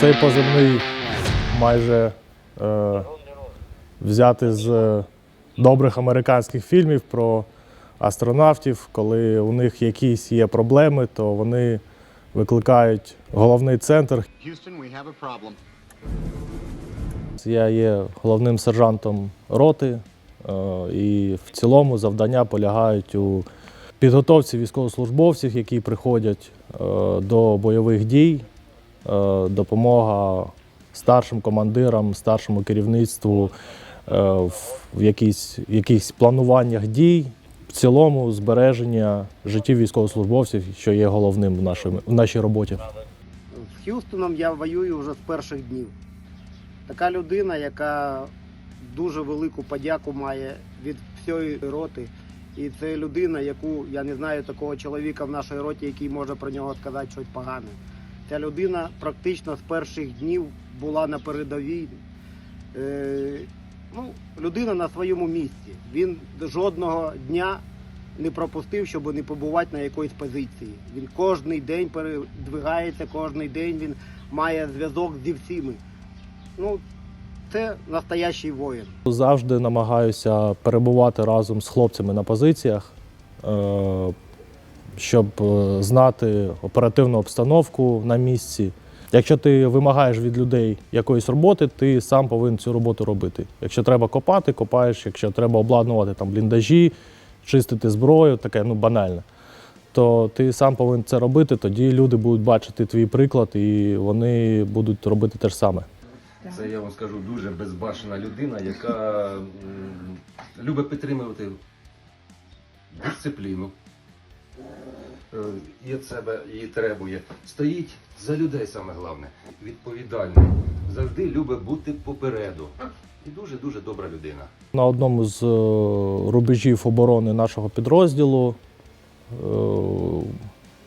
Цей позивний майже е, взяти з е, добрих американських фільмів про астронавтів, коли у них якісь є проблеми, то вони викликають головний центр. Я є головним сержантом роти, е, і в цілому завдання полягають у підготовці військовослужбовців, які приходять е, до бойових дій, допомога старшим командирам, старшому керівництву е, в якісь, якихось плануваннях дій. В цілому збереження життів військовослужбовців, що є головним в нашій, в нашій роботі. З Х'юстоном я воюю вже з перших днів. Така людина, яка дуже велику подяку має від всієї роти. І це людина, яку я не знаю такого чоловіка в нашій роті, який може про нього сказати щось погане. Ця людина практично з перших днів була на передовій. Е, ну, людина на своєму місці. Він жодного дня не пропустив, щоб не побувати на якоїсь позиції. Він кожний день передвигається, кожний день він має зв'язок зі всіми. Ну, це настоящий воїн. Завжди намагаюся перебувати разом з хлопцями на позиціях, е, щоб е, знати оперативну обстановку на місці. Якщо ти вимагаєш від людей якоїсь роботи, ти сам повинен цю роботу робити. Якщо треба копати, копаєш, якщо треба обладнувати там бліндажі, чистити зброю, таке ну банальне, то ти сам повинен це робити, тоді люди будуть бачити твій приклад і вони будуть робити те ж саме. Це я вам скажу дуже безбашена людина, яка любить підтримувати дисципліну. Е, від себе її требує. Стоїть за людей саме головне, відповідальний. Завжди любить бути попереду. І дуже-дуже добра людина. На одному з е, рубежів оборони нашого підрозділу е,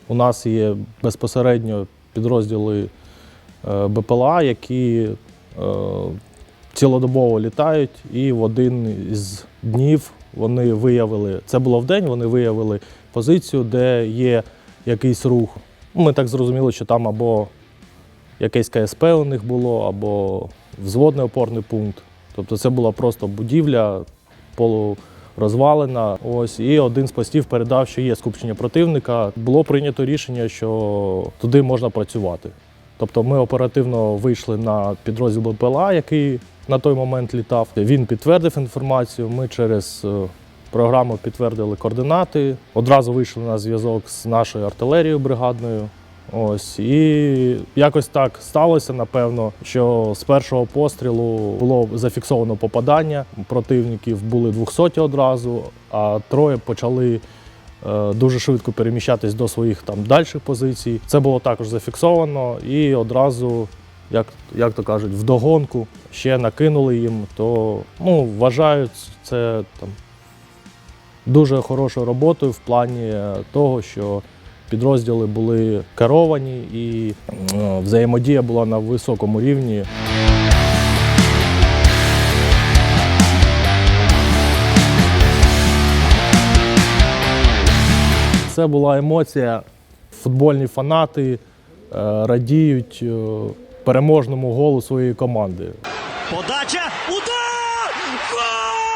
у нас є безпосередньо підрозділи е, БПЛА, які е, цілодобово літають, і в один із днів вони виявили, це було вдень, вони виявили позицію, де є якийсь рух. Ми так зрозуміли, що там або якесь КСП у них було, або взводний опорний пункт. Тобто це була просто будівля полурозвалена. Ось і один з постів передав, що є скупчення противника. Було прийнято рішення, що туди можна працювати. Тобто ми оперативно вийшли на підрозділ БПЛА, який на той момент літав. Він підтвердив інформацію. Ми через е, програму підтвердили координати. Одразу вийшли на зв'язок з нашою артилерією бригадною. Ось і якось так сталося, напевно, що з першого пострілу було зафіксовано попадання. Противників були 200 одразу, а троє почали е, дуже швидко переміщатись до своїх там дальших позицій. Це було також зафіксовано, і одразу, як, як то кажуть, вдогонку ще накинули їм. То ну, вважаю це там дуже хорошою роботою в плані того, що підрозділи були керовані і е, взаємодія була на високому рівні. Це була емоція. Футбольні фанати е, радіють е, переможному голу своєї команди. Подача. Удар! Гол!